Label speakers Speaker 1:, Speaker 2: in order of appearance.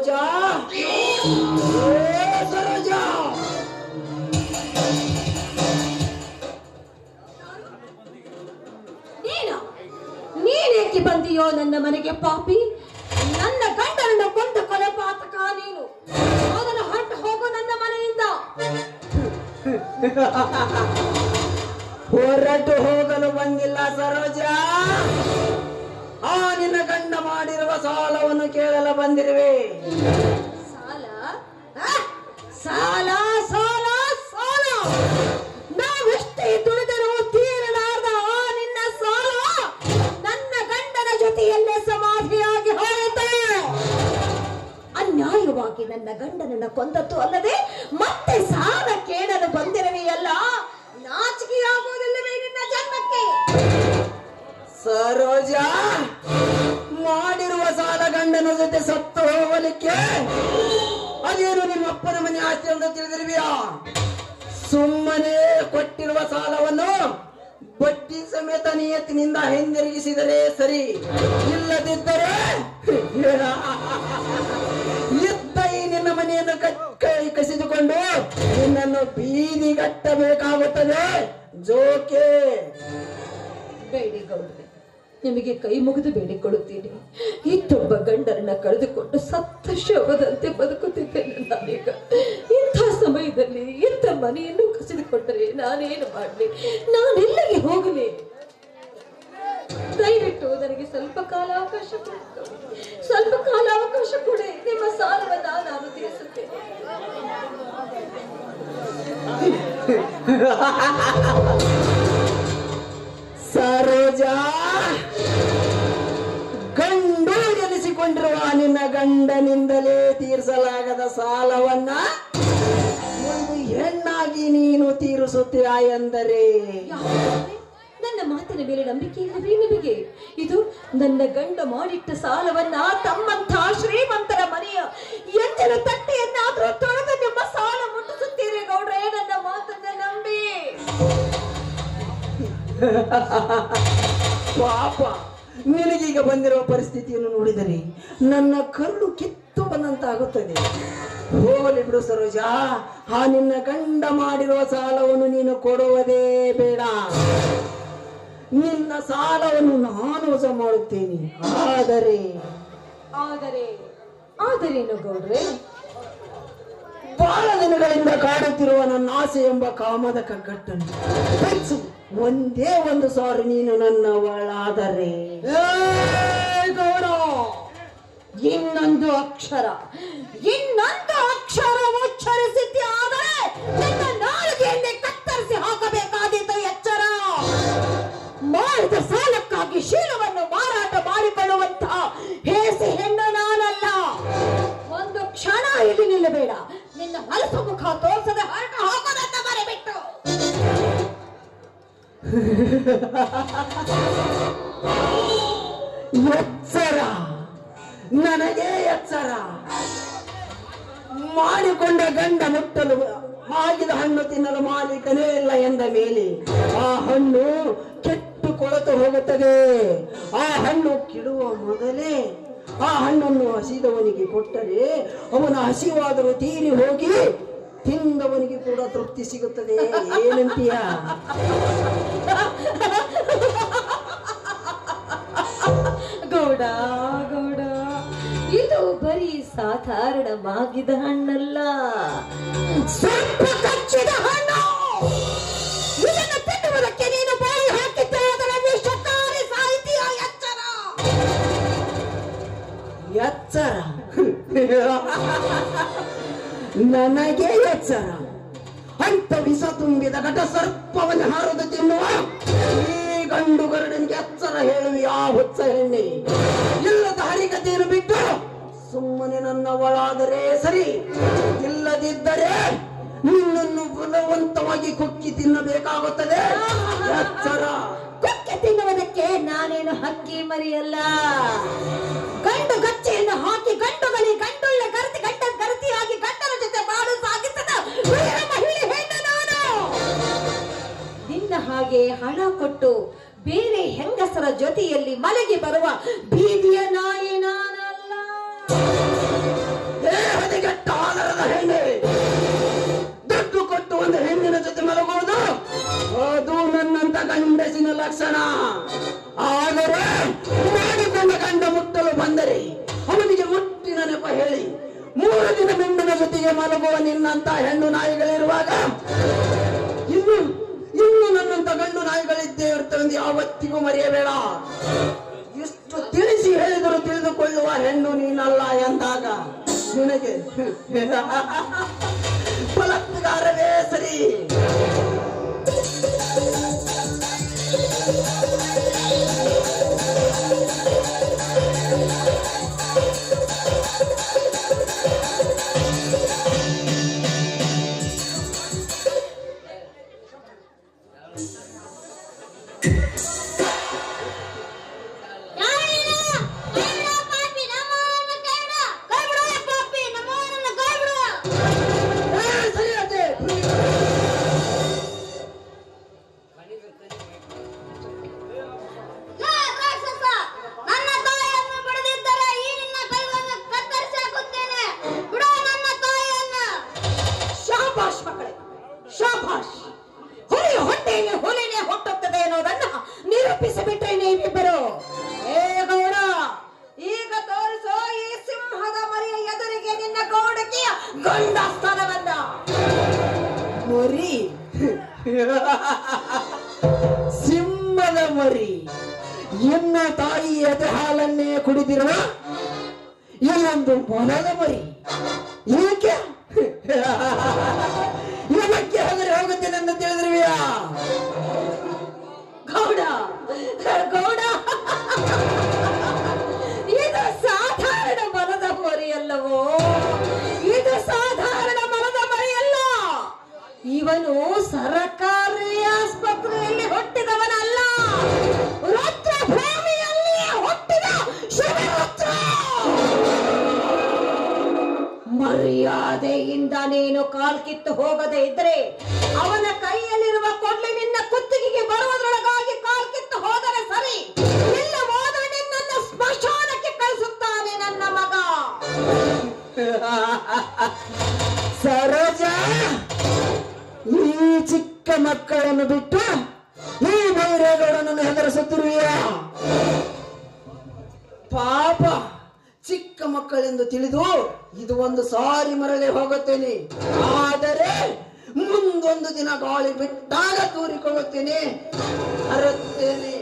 Speaker 1: ಸರೋಜಾ? ಸರೋಜಾ!
Speaker 2: ನೀನು? ನೀನೇಕೆ ಬಂದಿಯೋ ನನ್ನ ಮನೆಗೆ ಪಾಪಿ? ನನ್ನ ಗಂಡನನ್ನು ಕೊಂದು ಕೊಲೆ ಪಾತಕ ನೀನು. ಮೊದಲು ಹೊರಟು ಹೋಗು ನನ್ನ ಮನೆಯಿಂದ.
Speaker 1: ಹೊರಟು ಹೋಗಲು ಬಂದಿಲ್ಲ ಸರೋಜಾ. ನಿನ್ನ ಗಂಡ ಮಾಡಿರುವ ಸಾಲವನ್ನು ಕೇಳಲು ಬಂದಿರುವೆ.
Speaker 2: ಸಾಲ? ಸಾಲ ಸಾಲ ಸಾಲ. ನಾವೆಷ್ಟೇ ದುಡಿದರೂ ತೀರಲಾರ್ದ ಆ ನಿನ್ನ ಸಾಲ ನನ್ನ ಗಂಡನ ಜೊತೆಯಲ್ಲೇ ಸಮಾಧಿಯಾಗಿ ಹೋಯಿತು ಅನ್ಯಾಯವಾಗಿ ನನ್ನ ಗಂಡನನ್ನ ಕೊಂದದ್ದು ಅಲ್ಲದೆ ಮತ್ತೆ ಸಾಲ ಕೇಳಲು ಬಂದಿರುವೆಯಲ್ಲ?
Speaker 1: ಸರೋಜಾ, ಮಾಡಿರುವ ಸಾಲ ಗಂಡನ ಜೊತೆ ಸತ್ತು ಹೋಗಲಿಕ್ಕೆ ಅದೇನು ನಿಮ್ಮ ಅಪ್ಪನ ಮನೆ ಆಸ್ತಿ ಅಂತ ತಿಳಿದಿರ್ವಿಯಾ? ಸುಮ್ಮನೆ ಕೊಟ್ಟಿರುವ ಸಾಲವನ್ನು ಬಡ್ಡಿ ಸಮೇತ ನಿಯತ್ತಿನಿಂದ ಹಿಂದಿರುಗಿಸಿದರೆ ಸರಿ. ಇಲ್ಲದಿದ್ದರೆ ಇದ್ದ ಈ ನಿನ್ನ ಮನೆಯನ್ನು ಕೈ ಕಸಿದುಕೊಂಡು ನಿನ್ನನ್ನು ಬೀದಿಗಟ್ಟಬೇಕಾಗುತ್ತದೆ. ಜೋಕೆ.
Speaker 2: ಬೇಡಿ ಗೌಡ್ರೆ. ನಿಮಗೆ ಕೈ ಮುಗಿದು ಬೇಡಿಕೊಳ್ಳುತ್ತೀನಿ. ಇತ್ತೊಬ್ಬ ಗಂಡರನ್ನ ಕಳೆದುಕೊಂಡು ಸತ್ತ ಶವದಂತೆ ಬದುಕುತ್ತಿದ್ದೇನೆ ನಾನೀಗ. ಇಂಥ ಸಮಯದಲ್ಲಿ ಇಂಥ ಮನೆಯನ್ನು ಕಸಿದುಕೊಂಡರೆ ನಾನೇನು ಮಾಡಲಿ? ನಾನೆಲ್ಲಿಗೆ ಹೋಗಲಿ? ದಯವಿಟ್ಟು ನನಗೆ ಸ್ವಲ್ಪ ಕಾಲಾವಕಾಶ ಕೊಡಿ. ಸ್ವಲ್ಪ ಕಾಲ ಅವಕಾಶ ಕೊಡಿ. ನಿಮ್ಮ ಸಾಲವನ್ನ ನಾನು ತೀರಿಸುತ್ತೇನೆ.
Speaker 1: ಸರೋಜಾ ಎನಿಸಿಕೊಂಡಿರುವ ನಿನ್ನ ಗಂಡನಿಂದಲೇ ತೀರಿಸಲಾಗದ ಸಾಲವನ್ನ ಒಂದು ಹೆಣ್ಣಾಗಿ ನೀನು ತೀರಿಸುತ್ತೀಯ ಎಂದರೆ?
Speaker 2: ನನ್ನ ಮಾತಿನ ಮೇಲೆ ನಂಬಿಕೆ ಇಲ್ಲವೇ ನಿಮಗೆ ಇದು ನನ್ನ ಗಂಡ ಮಾಡಿಟ್ಟ ಸಾಲವನ್ನ ತಮ್ಮಂತ ಶ್ರೀಮಂತರ ಮನೆಯ ಎಂಜಲ ತಟ್ಟೆಯನ್ನಾದ್ರೂ ತೊಳೆದು ನಿಮ್ಮ ಸಾಲ ಮುಟ್ಟಿಸುತ್ತೀರಿ ಗೌಡ್ರೆ ನನ್ನ ಮಾತನ್ನ ನಂಬಿ.
Speaker 1: ಪಾಪ ನಿನಗೀಗ ಬಂದಿರುವ ಪರಿಸ್ಥಿತಿಯನ್ನು ನೋಡಿದರೆ ನನ್ನ ಕಲ್ಲು ಕಿತ್ತು ಬಂದಂತಾಗುತ್ತದೆ ಹೋಗಲಿ ಬಿಡು ಸರೋಜಾ ಆ ನಿನ್ನ ಗಂಡ ಮಾಡಿರುವ ಸಾಲವನ್ನು ನೀನು ಕೊಡುವುದೇ ಬೇಡ. ನಿನ್ನ ಸಾಲವನ್ನು ನಾನು ಹೊಸ ಮಾಡುತ್ತೇನೆ. ಆದರೆ
Speaker 2: ಆದರೆ ಆದರೇನು ಗೌಡ್ರೆ?
Speaker 1: ಬಹಳ ದಿನಗಳಿಂದ ಕಾಡುತ್ತಿರುವ ನನ್ನ ಆಸೆ ಎಂಬ ಕಾಮದ ಕಗ್ಗಟ್ಟನ್ನು ಒಂದೇ ಒಂದು ಸಾರಿ ನೀನು ನನ್ನ ಒಳಾದರೆ.
Speaker 2: ಗೌಡ ಇನ್ನೊಂದು ಅಕ್ಷರ. ಇನ್ನೊಂದು ಅಕ್ಷರ ಉಚ್ಚರಿಸಿದ್ದೆ ಆದರೆ ನನ್ನ ನಾಲಿಗೆಯಲ್ಲಿ ಕತ್ತರಿಸಿ ಹಾಕಬೇಕಾದೀತು ಎಚ್ಚರ ಮಾಡಿದ ಸಾಲಕ್ಕಾಗಿ ಶೀಲವನ್ನು ಮಾರಾಟ ಮಾಡಿಕೊಳ್ಳುವಂತಹ ಹೇಸಿ ಹೆಣ್ಣು ನಾನಲ್ಲ. ಒಂದು ಕ್ಷಣ ಇಲ್ಲಿ ನಿಲ್ಲಬೇಡ. ನಿನ್ನ ಹಲಸು ಮುಖ ತೋರಿಸದೆ ಹರಟ ಹೋಗೋದನ್ನ ಮರೆಬಿಟ್ಟು.
Speaker 1: ಎಚ್ಚರ. ನನಗೆ ಎಚ್ಚರ. ಮಾಡಿಕೊಂಡ ಗಂಡ ಮುಟ್ಟಲು ಆಗಿದ ಹಣ್ಣು ತಿನ್ನಲು ಮಾಲೀಕನೇ ಇಲ್ಲ ಎಂದ ಮೇಲೆ ಆ ಹಣ್ಣು ಕೆಟ್ಟು ಕೊಳತು ಹೋಗುತ್ತದೆ. ಆ ಹಣ್ಣು ಕೆಡುವ ಮೊದಲೇ ಆ ಹಣ್ಣನ್ನು ಹಸಿದವನಿಗೆ ಕೊಟ್ಟರೆ ಅವನ ಹಸಿವಾದರೂ ತೀರಿ ಹೋಗಿ ತಿಂದವನಿಗೆ ಕೂಡ ತೃಪ್ತಿ ಸಿಗುತ್ತದೆ. ಏನಂತೀಯ?
Speaker 2: ಗೌಡ. ಬರೀ ಸಾಧಾರಣ ಹಣ್ಣಲ್ಲ. ಸ್ವಲ್ಪ ಕಚ್ಚಿದ ಹಣ್ಣು. ಇದನ್ನು ತಿನ್ನುವುದಕ್ಕೆ ನೀನು ಬಾಯಿ ಹಾಕಿದ್ದೆ ಅದರ ವಿಷಕಾರಿ ಸಾಹಿತ್ಯ ಎಚ್ಚರ.
Speaker 1: ಎಚ್ಚರ? ನನಗೆ ಎಚ್ಚರ. ಅಂತ ವಿಷ ತುಂಬಿದ ಘಟ ಸರ್ಪವನ್ನು ಹಾರದು ತಿನ್ನುವ. ಈ ಗಂಡು ಗರಡನಿಗೆ ಎಚ್ಚರ ಹೇಳುವ ಯಾವ ಹುಚ್ಚ ಹೆಣ್ಣೆ ಇಲ್ಲದ ಹರಿಕತೆಯನ್ನು ಬಿಟ್ಟು ಸುಮ್ಮನೆ ನನ್ನವಳಾದರೆ ಸರಿ. ಇಲ್ಲದಿದ್ದರೆ ನಿನ್ನನ್ನು ಬಲವಂತವಾಗಿ ಕೊಕ್ಕಿ ತಿನ್ನಬೇಕಾಗುತ್ತದೆ. ಎಚ್ಚರ.
Speaker 2: ಕುಕ್ಕೆ ತಿನ್ನುವುದಕ್ಕೆ ನಾನೇನು ಹಕ್ಕಿ ಮರಿಯಲ್ಲ? ಗಂಡು ಗಚ್ಚೆಯನ್ನು ಹಾಕಿ ಗಂಡುಗಳಿ ಗಂಡುಳ್ಳ ಗರತಿ ಗಂಡ ಗರತಿಯಾಗಿ ಗಂಡನ ಜೊತೆ ಬಾಳು ಸಾಗಿಸದ ಮಹಿಳೆ ಹೆಣ್ಣು ನಾನು. ನಿನ್ನ ಹಾಗೆ ಹಣ ಕೊಟ್ಟು ಬೇರೆ ಹೆಂಗಸರ ಜೊತೆಯಲ್ಲಿ ಮಲಗಿ ಬರುವ ಬೀದಿಯ ನಾಯಿ
Speaker 1: ನಿನ್ನಂತ ಹೆಣ್ಣು ನಾಯಿಗಳಿರುವಾಗ ಇನ್ನು ಇನ್ನು ನನ್ನಂತ ಗಂಡು ನಾಯಿಗಳಿದ್ದೇ ಇರ್ತವೆ ಯಾವತ್ತಿಗೂ ಮರೆಯಬೇಡ. ಇಷ್ಟು ತಿಳಿಸಿ ಹೇಳಿದರೂ ತಿಳಿದುಕೊಳ್ಳುವ ಹೆಣ್ಣು ನೀನಲ್ಲ ಎಂದಾಗ ನಿನಗೆ ಫಲತ್ಕಾರವೇ ಸರಿ.
Speaker 2: ಗಂಡ ಸ್ಥಾನವನ್ನ
Speaker 1: ಮರಿ. ಸಿಂಹದ ಮರಿ. ಎನ್ನ ತಾಯಿ ಎದೆ ಹಾಲನ್ನೇ ಕುಡಿದಿರುವ ಇಲ್ಲೊಂದು ಮೊಲದ ಮರಿ. ಏಕೆ
Speaker 2: ಇದು ಸಾಧಾರಣ ಮರದ ಮರಿಯಲ್ಲ. ಇವನು ಸರಕಾರಿ ಆಸ್ಪತ್ರೆಯಲ್ಲಿ ಹುಟ್ಟಿದವನಲ್ಲ. ರುದ್ರಭೂಮಿಯಲ್ಲಿ ಹುಟ್ಟಿದ ಶಿವರುದ್ರ ಮರ್ಯಾದೆಯಿಂದ ನೀನು ಕಾಲ್ಕಿತ್ತು ಹೋಗದೆ ಇದ್ರೆ ಅವನ ಕೈಯಲ್ಲಿರುವ ಕೊಡ್ಲಿ ನಿನ್ನ ಕುತ್ತಿಗೆಗೆ ಬರುವುದರೊಳಗಾಗಿ
Speaker 1: ಸರೋಜ, ಈ ಚಿಕ್ಕ ಮಕ್ಕಳನ್ನು ಬಿಟ್ಟು ಈ ಬೈರೇಗೌಡನನ್ನು ಹೆದರಿಸುತ್ತಿರುವ ಪಾಪ ಚಿಕ್ಕ ಮಕ್ಕಳೆಂದು ತಿಳಿದು ಇದು ಒಂದು ಸಾರಿ ಮರಳಿ ಹೋಗುತ್ತೇನೆ. ಆದರೆ ಮುಂದೊಂದು ದಿನ ಗಾಳಿ ಬಿಟ್ಟಾಗ ತೂರಿಕೊಳ್ಳುತ್ತೇನೆ. ಅರುತ್ತೇನೆ.